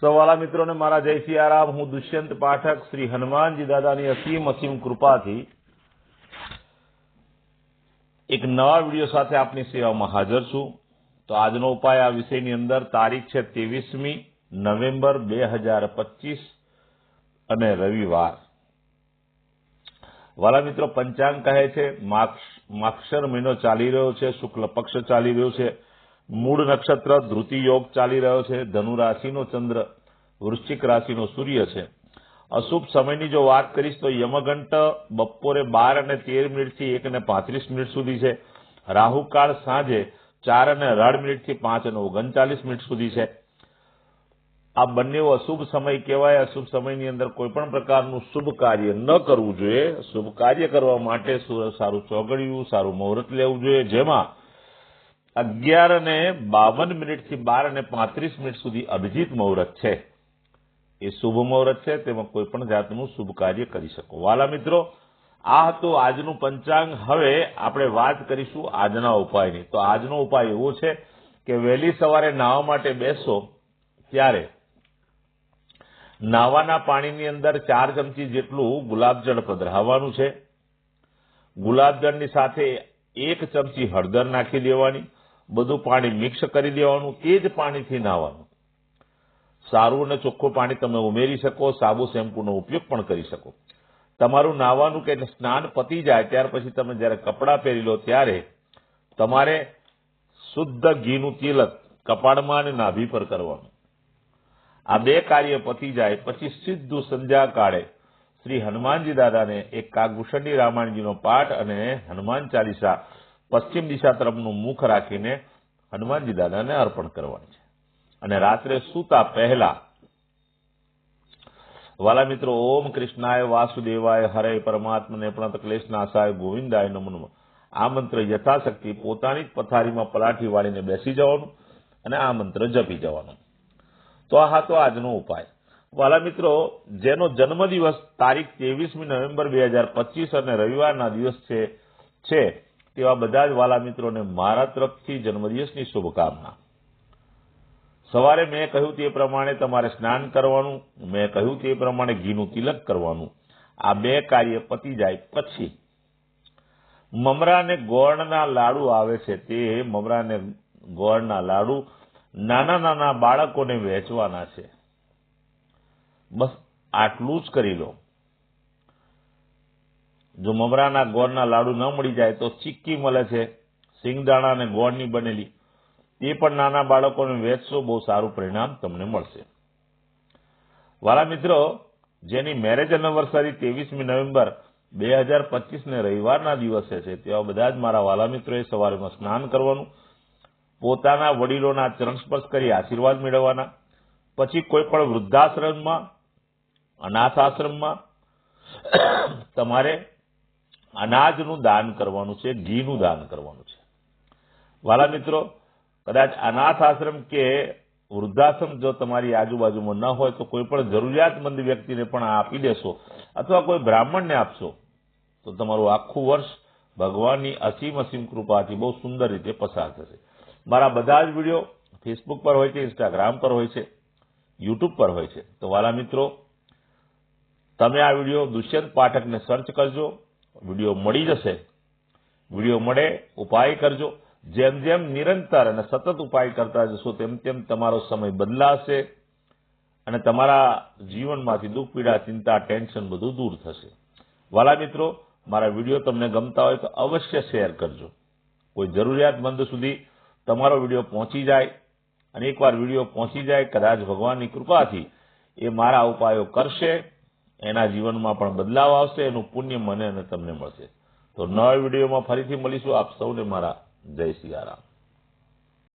સવાલા મિત્રોને મારા જય સિયારામ હું દુષ્યંત પાઠક શ્રી હનુમાનજી દાદાની અસીમ અસીમ કૃપાથી એક નવા વીડિયો સાથે આપની સેવામાં હાજર છું. તો આજનો ઉપાય આ વિષયની અંદર તારીખ છે ત્રેવીસમી નવેમ્બર બે હજાર પચીસ અને રવિવાર. વાલા મિત્રો, પંચાંગ કહે છે માક્ષર મહિનો ચાલી રહ્યો છે, શુક્લ પક્ષ ચાલી રહ્યો છે. મૂળ નક્ષત્ર ધૃતિ યોગ ચાલી રહ્યો છે, ધનુ રાશિનો ચંદ્ર, વૃશ્ચિક રાશિનો સૂર્ય છે. અશુભ સમયની જો વાત કરીશ તો યમઘંટ બપોરે બાર અને તેર મિનિટથી એક અને પાંત્રીસ મિનિટ સુધી છે. રાહુકાળ સાંજે ચાર અને અઢાર મિનિટથી પાંચ અને ઓગણચાલીસ મિનિટ સુધી છે. આ બંને અશુભ સમય કહેવાય. અશુભ સમયની અંદર કોઈ પણ પ્રકારનું શુભ કાર્ય ન કરવું જોઈએ. શુભ કાર્ય કરવા માટે સારું ચોગડિયું, સારું મુહૂર્ત લેવું જોઈએ. જેમાં અગિયાર અને બાવન મિનિટથી બાર અને પાંત્રીસ મિનિટ સુધી અભિજીત મુહૂર્ત છે. એ શુભ મુહૂર્ત છે, તેમાં કોઈ પણ જાતનું શુભ કાર્ય કરી શકો. વાલા મિત્રો, આ હતું આજનું પંચાંગ. હવે આપણે વાત કરીશું આજના ઉપાયની. તો આજનો ઉપાય એવો છે કે વહેલી સવારે નાહવા માટે બેસો, ત્યારે નાવાના પાણીની અંદર ચાર ચમચી જેટલું ગુલાબજળ પધરાવવાનું છે. ગુલાબજળની સાથે એક ચમચી હળદર નાખી દેવાની. બધું પાણી મિક્સ કરી દેવાનું તે જ પાણીથી નાહવાનું સારું અને ચોખ્ખું પાણી તમે ઉમેરી શકો, સાબુ, શેમ્પૂનો ઉપયોગ પણ કરી શકો. તમારું નાવાનું કે સ્નાન પતી જાય, ત્યાર પછી તમે જ્યારે કપડાં પહેરી લો, ત્યારે તમારે શુદ્ધ ઘીનું તિલક કપાળમાં અને નાભી પર કરવાનું. આ બે કાર્ય પતી જાય, પછી સીધું સંધ્યા કાળે શ્રી હનુમાનજી દાદાને એક કાગભૂષણની રામાયણજીનો પાઠ અને હનુમાન ચાલીસા પશ્ચિમ દિશા તરફનું મુખ રાખીને હનુમાનજી દાદાને અર્પણ કરવાની છે. અને રાત્રે સૂતા પહેલા વાલા મિત્રો, ઓમ કૃષ્ણાય વાસુદેવાય, હરે પરમાત્મને પ્રણત ક્લેશ નાશાય ગોવિંદાય નમો આ મંત્ર યથાશક્તિ પોતાની જ પથારીમાં પલાઠી વાળીને બેસી જવાનું અને આ મંત્ર જપી જવાનું. તો આ હતો આજનો ઉપાય. વાલા મિત્રો, જેનો જન્મદિવસ તારીખ ત્રેવીસમી નવેમ્બર બે હજાર પચીસ અને રવિવારના દિવસ છે તેવા બધા જ વાલા મિત્રોને મારા તરફથી જન્મદિવસની શુભકામના. સવારે મેં કહ્યું તે પ્રમાણે તમારે સ્નાન કરવાનું, મેં કહ્યું તે પ્રમાણે ઘીનું તિલક કરવાનું. આ બે કાર્ય પતી જાય પછી. મમરા અને ગોળના લાડુ આવે છે તે મમરાને ગોળના લાડુ નાના નાના બાળકોને વહેંચવાના છે. બસ આટલું જ કરી લો. જો મમરાના ગોળના લાડુ ન મળી જાય તો ચીક્કી મળે છે. સિંગદાણા અને ગોળની બનેલી. તે પણ નાના બાળકોને વેચશો, બહુ સારું પરિણામ તમને મળશે. વાલા મિત્રો, જેની મેરેજ એનિવર્સરી ત્રેવીસમી નવેમ્બર બે હજાર પચીસને રવિવારના દિવસે છે, તેવા બધા જ મારા વાલા મિત્રોએ સવારમાં સ્નાન કરવાનું, પોતાના વડીલોના ચરણ સ્પર્શ કરી આશીર્વાદ મેળવવાના, પછી કોઈ પણ વૃદ્ધાશ્રમમાં અનાથ આશ્રમમાં તમારે અનાજનું દાન કરવાનું છે, ઘીનું દાન કરવાનું છે. વાલા મિત્રો, કદાચ અનાથ આશ્રમ કે વૃદ્ધાશ્રમ જો તમારી આજુબાજુમાં ન હોય તો કોઈ પણ જરૂરિયાતમંદ વ્યક્તિને પણ આપી દેશો અથવા કોઈ બ્રાહ્મણને આપશો, તો તમારું આખું વર્ષ ભગવાનની અસીમ અસીમ કૃપાથી બહુ સુંદર રીતે પસાર થશે. મારા બધા જ વીડિયો ફેસબુક પર હોય છે ઇન્સ્ટાગ્રામ પર હોય છે યુટ્યુબ પર હોય છે. તો વાલા મિત્રો, તમે આ વીડિયો દુષ્યંત પાઠકને સર્ચ કરજો. વીડિયો મળી જશે. વીડિયો મળે, ઉપાય કરજો. જેમ જેમ નિરંતર અને સતત ઉપાય કરતા જશો, તેમ તેમ તમારો સમય બદલાશે અને તમારા જીવનમાંથી દુઃખ, પીડા, ચિંતા, ટેન્શન બધું દૂર થશે. વાલા મિત્રો, મારા વીડિયો તમને ગમતા હોય તો અવશ્ય શેર કરજો. કોઈ જરૂરિયાતમંદ સુધી તમારો વીડિયો પહોંચી જાય અને એકવાર વીડિયો પહોંચી જાય, કદાચ ભગવાનની કૃપાથી એ મારા ઉપાયો કરશે. એના જીવનમાં પણ બદલાવ આવશે, એનું પુણ્ય મને અને તમને મળશે. તો નવા વિડીયોમાં ફરીથી મળીશું. આપ સૌને મારા જય સિયારામ